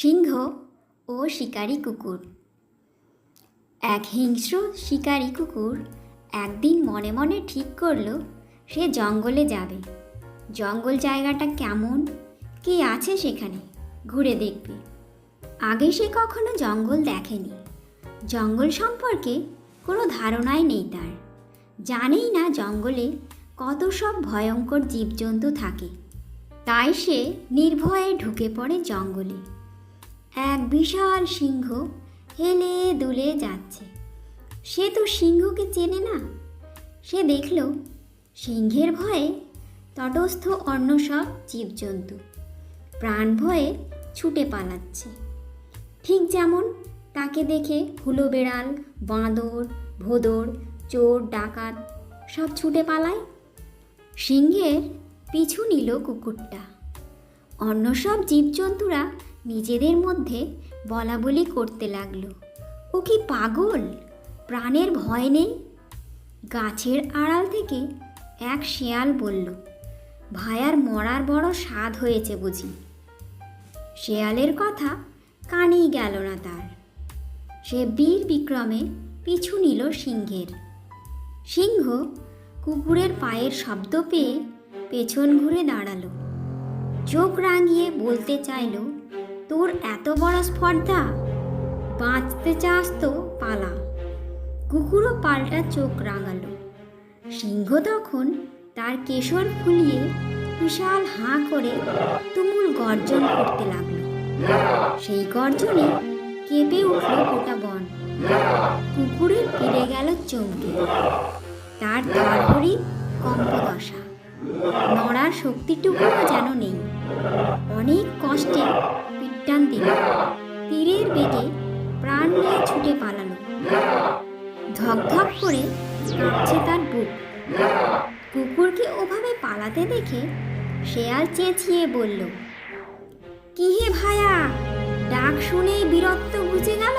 সিংহ ও শিকারী কুকুর। এক হিংস্র শিকারী কুকুর একদিন মনে মনে ঠিক করল, সে জঙ্গলে যাবে। জঙ্গল জায়গাটা কেমন, কে আছে সেখানে, ঘুরে দেখবে। আগে সে কখনো জঙ্গল দেখেনি। জঙ্গল সম্পর্কে কোনো ধারণাই নেই তার। জানেই না জঙ্গলে কত সব ভয়ঙ্কর জীবজন্তু থাকে। তাই সে নির্ভয়ে ঢুকে পড়ে জঙ্গলে। এক বিশাল সিংহ হেলে দুলে যাচ্ছে। সে তো সিংহকে চেনে না। সে দেখল, সিংহের ভয়ে তটস্থ অন্য সব জীবজন্তু প্রাণ ভয়ে ছুটে পালাচ্ছে। ঠিক যেমন তাকে দেখে হুলো বেড়াল, বাঁদর, ভোদর, চোর, ডাকাত সব ছুটে পালায়। সিংহের পিছু নিল কুকুরটা। অন্য সব জীবজন্তুরা নিজেদের মধ্যে বলা বলি করতে লাগল। ও কি পাগল? প্রাণের ভয় নেই? গাছের আড়াল থেকে এক শেয়াল বলল, ভায়ার মরার বড় স্বাদ হয়েছে বুঝি? শেয়ালের কথা কানেই গেল না তার। সে বীর বিক্রমে পিছু নিল সিংহের। সিংহ কুকুরের পায়ের শব্দ পেয়ে পেছন ঘুরে দাঁড়াল। চোখ রাঙিয়ে বলতে চাইল তোর এত বড় স্পর্ধা? বাঁচতে চাস তো, পালা। কুকুরও পাল্টা চোখ রাঙালো। সিংহ তখন তার কেশর ফুলিয়ে বিশাল হাঁ করে তুমুল গর্জন করতে লাগল। সেই গর্জনে কেঁপে উঠল গোটা বন। কুকুরে ফিরে গেল চমকে। তার তরহরি কম্পদশা। নড়ার শক্তিটুকুও যেন নেই। অনেক কষ্টে পিট্টান দিল। তীরের বেগে প্রাণ নিয়ে ছুটে পালালো। ধকধক করে কাঁপছে তার বুক। কুকুরকে ওভাবে পালাতে দেখে শেয়াল চেঁচিয়ে বলল, কি হে ভায়া, ডাক শুনেই বীরত্ব বুঝে গেল?